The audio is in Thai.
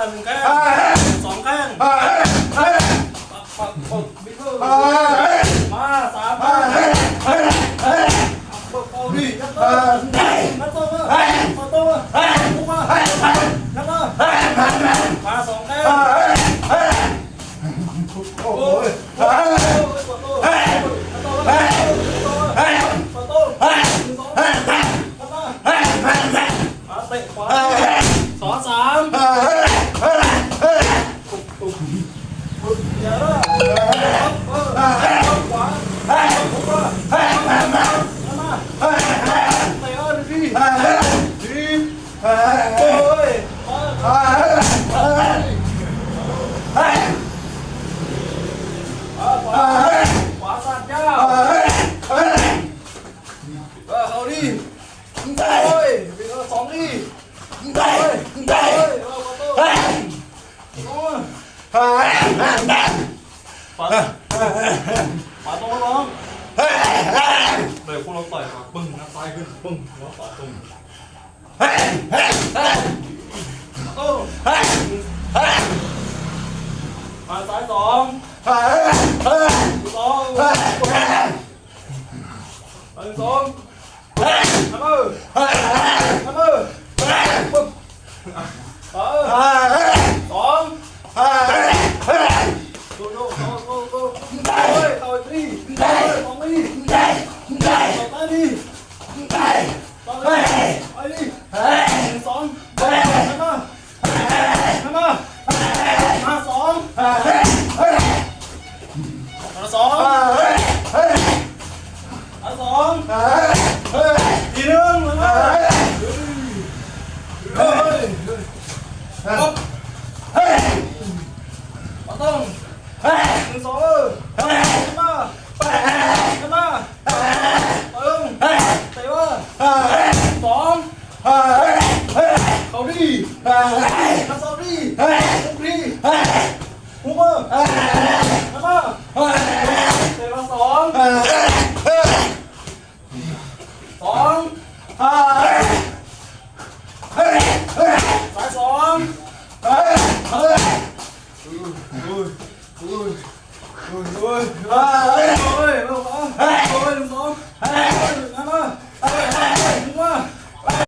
หนึ่งข้างสองข้างปักปักบิดเบิ้ลมาสามข้างปักปักบิดเบิ้ลนัดโต้มานัดโต้มาปุ๊บมานัดโต้มาสองข้างโอ้ยปักโต้ปักโต้ปักโต้ปักโต้ปักโต้มาเตะขวาสองสาม เดี๋ยวนะขวาลุกมานัดมาเตะอ้อนพี่โอ้ยขวาขวาสัตว์ยาวเออเอาดิโอ้ยเป็นสองดิโอ้ยโอ้ยเอาขอโต้โอ้ยขวา ขวาตรงน้องเลยพวกเราต่อยมาปึ้งนับซ้ายขึ้นปึ้งหัวขวาตรงโต้มาซ้ายสองสองหนึ่งสองทำมือทำมือปึ้งเออ ฮ้ยต่อยตีเฮ้ยสองตีต่อยตาดีต่อยไปดิหนึ่งสองไปมามามาสองมาสองมาสองทีหนึ่งมาเฮ้ยปุ๊บมาต้องหนึ่งสองเออทำมาทำมาปึ้งเตะว่าสอง เขาดีทำเสาดีหุบดีหุบมาทำมาเตะมาสองสองสายสองเฮ้ยเฮ้ยเฮ้ยเฮ้ย